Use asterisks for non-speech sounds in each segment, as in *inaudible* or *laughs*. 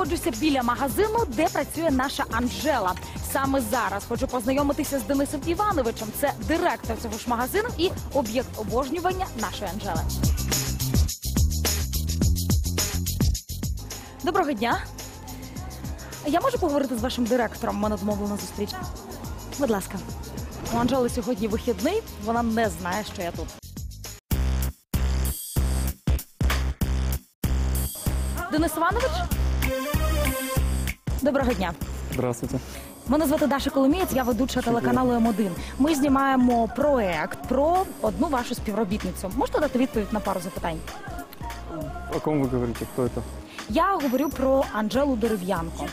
знаходжуся біля магазину, де працює наша Анжела. Саме зараз хочу познайомитися з Денисом Івановичем. Це директор цього ж магазину і об'єкт обожнювання нашої Анжели. Доброго дня. Я можу поговорити з вашим директором? Мене домовлена зустріч. Будь ласка. У Анжели сьогодні вихідний, вона не знає, що я тут. Денис Іванович? Доброго дня. Здравствуйте. Мене звати Даша Коломієць, я ведуча телеканалу М1. Ми знімаємо проект про одну вашу співробітницю. Можете дати відповідь на пару запитань? О ком вы говорите? Кто это? Я говорю про Анжелу Дерев'янко.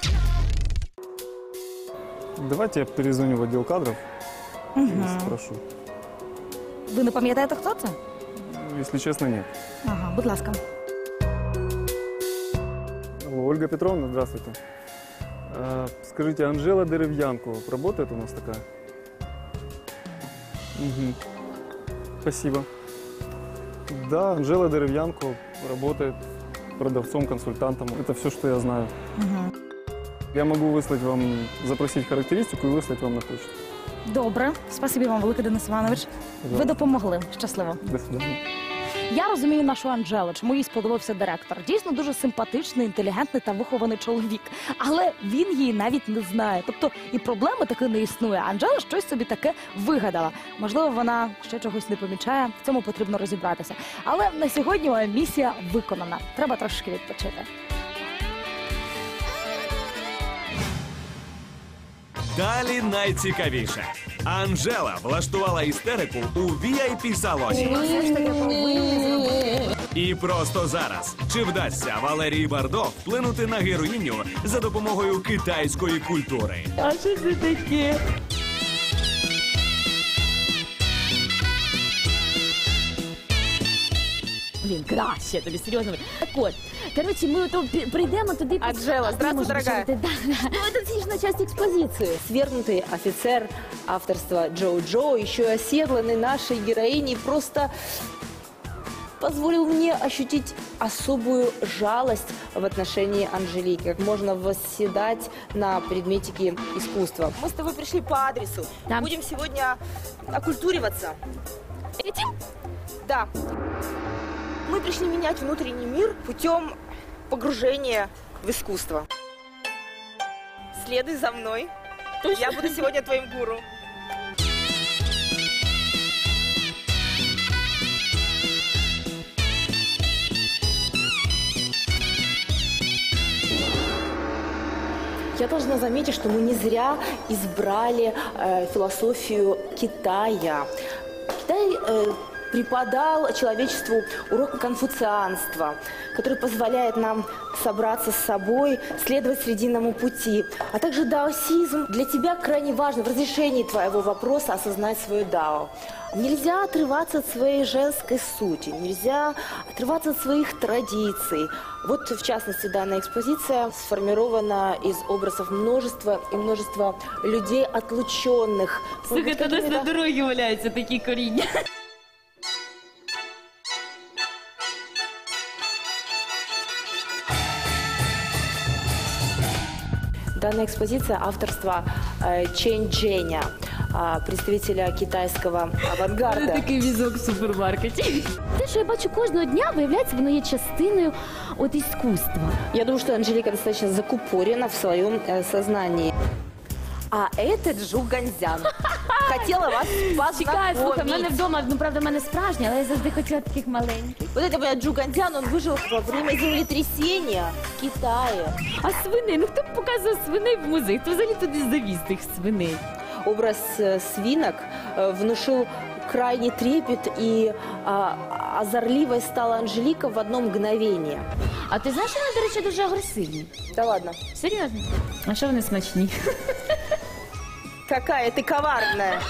Давайте я перезвоню в кадров и Угу. спрошу. Ви не пам'ятаєте, хто це? Если честно, нет. Ага, будь ласка. Алло, Ольга Петровна, здравствуйте. А, скажите, Анжела Деревьянко работает у нас такая? Мгм. Спасибо. Да, Анжела Деревьянко работает продавцом-консультантом. Это все, что я знаю. Угу. Я могу выслать вам, запросить характеристику и выслать вам на почту. Добре, спасибі вам, велике Денис Іванович. Ви Пожалуйста. допомогли. Щасливо. До свидания. Я розумію нашу Анжелу, чому їй сподобався директор. Дійсно дуже симпатичний, інтелігентний та вихований чоловік. Але він її навіть не знає. Тобто і проблеми таки не існує. Анжела щось собі таке вигадала. Можливо, вона ще чогось не помічає. В цьому потрібно розібратися. Але на сьогодні моя місія виконана. Треба трошки відпочити. Далі найцікавіше. Анжела влаштувала істерику у vip салоні. І просто зараз. Чи вдасться Валерії Бардо вплинути на героїню за допомогою китайської культури? А що це таке? Блін, краще, тобі серйозно. Так от, коротше, ми ото пі- прийдемо туди. Анжела, А, здравствуй, можеш дорогая. почати? Да, да. Ну, это финишная часть экспозиции. Свергнутый офицер авторства Джо Джо, еще и оседланный нашей героиней, просто позволил мне ощутить особую жалость в отношении Анжелики, как можно восседать на предметике искусства. Мы с тобой пришли по адресу. Да. Будем сегодня окультуриваться. Этим? Да. Мы пришли менять внутренний мир путем погружения в искусство. Следуй за мной. Я буду сегодня твоим гуру. Я должна заметить, что мы не зря избрали э, философию Китая. Китай э, преподал человечеству урок конфуцианства, который позволяет нам собраться с собой, следовать срединному пути. А также даосизм для тебя крайне важно в разрешении твоего вопроса осознать свое дао. Нельзя отрываться от своей женской сути, нельзя отрываться от своих традиций. Вот, в частности, данная экспозиция сформирована из образов множества и множества людей, отлученных. Слухайте, у нас на дорогі валяються такі коріння. Данная экспозиция авторства э, Чен Дженя, а, представителя китайского авангарда. Такий візок в супермаркеті. Те, що я бачу кожного дня, виявляється, воно є частиною от іскусства. Я думаю, что Анжелика достаточно закупорена в своем э, сознании. А это Джу Ганзян. Хотела вас Чекай, слухай, в мене познакомить. вдома, ну правда, в мене справжня, але я завжди хотіла таких маленьких. Вот это моя Джу Ганзян, он выжил во время землетрясения в Китае. А свиней? Ну хто б показував свиней в музей? Хто взагалі туди завіз тих свиней? Образ э, свинок э, внушил крайний трепет и а, озорливой стала Анжелика в одно мгновение. А ти знаєш, що вони, до речі, дуже агресивні? Да ладно. Серйозно? А що вони смачні? *laughs* Какая ты коварная.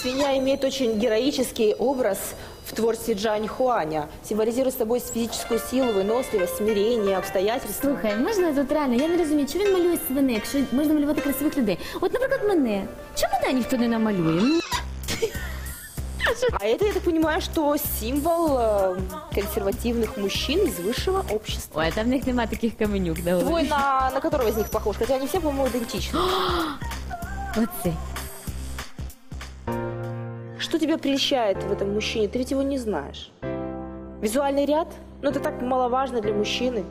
Свинья имеет очень героический образ в творчестве Джань Хуаня. Символизирует собой физическую силу, выносливость, смирение, обстоятельства. Слухай, можна тут реально, я не розумію, чи він малює свини, якщо можна малювати красивих людей. От, наприклад, мене. Чому мене ніхто не намалює? А это, я так понимаю, что символ э, консервативных мужчин из высшего общества. Ой, там в них нема таких каменюк, да? Твой на, на которого из них похож? Хотя они все, по-моему, идентичны. *gasps* Оцей. Что тебя прельщает в этом мужчине? Ты ведь его не знаешь. Визуальный ряд? Ну, это так маловажно для мужчины.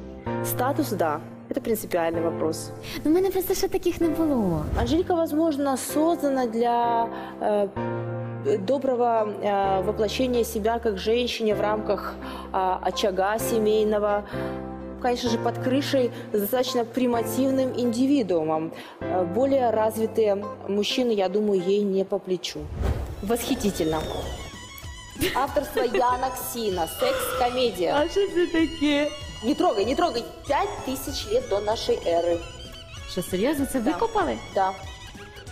Статус, да. Это принципиальный вопрос. Ну, в мене просто ще таких не було. Анжелика, возможно, создана для э, доброго э, воплощения себя как женщине в рамках э, очага семейного. Конечно же, под крышей с достаточно примативным индивидуумом. Э, Более развитые мужчины, я думаю, ей не по плечу. Восхитительно. Авторство Яна Ксина. Секс-комедия. що це таке? Не трогай, не трогай. Пять тысяч лет до нашей эры. Що, серйозно, це Да. викопали? Да,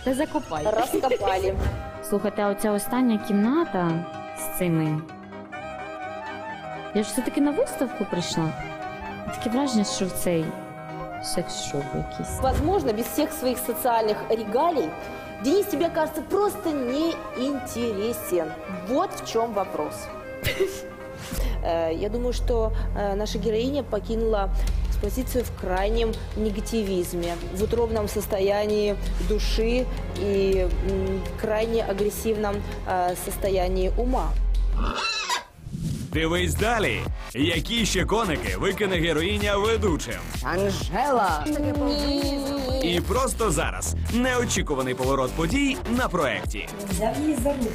Та закопай. раскопали. *laughs* Слухайте, а оця остання кімната з цими. Я ж все-таки на виставку прийшла. Таке враження, що в цей секс-шоп якийсь. Возможно, без всех своих социальных регалий Денис тебе кажется просто неинтересен. Вот в чем вопрос. *laughs* Э, Я думаю, что э, наша героиня покинула экспозицию в крайнем негативизме, в утробном состоянии души и крайне агрессивном состоянии ума. Дивись далі. Які ще коники викине героїня ведучим? Анжела! І просто зараз неочікуваний поворот подій на проекті. Взяв її за руку.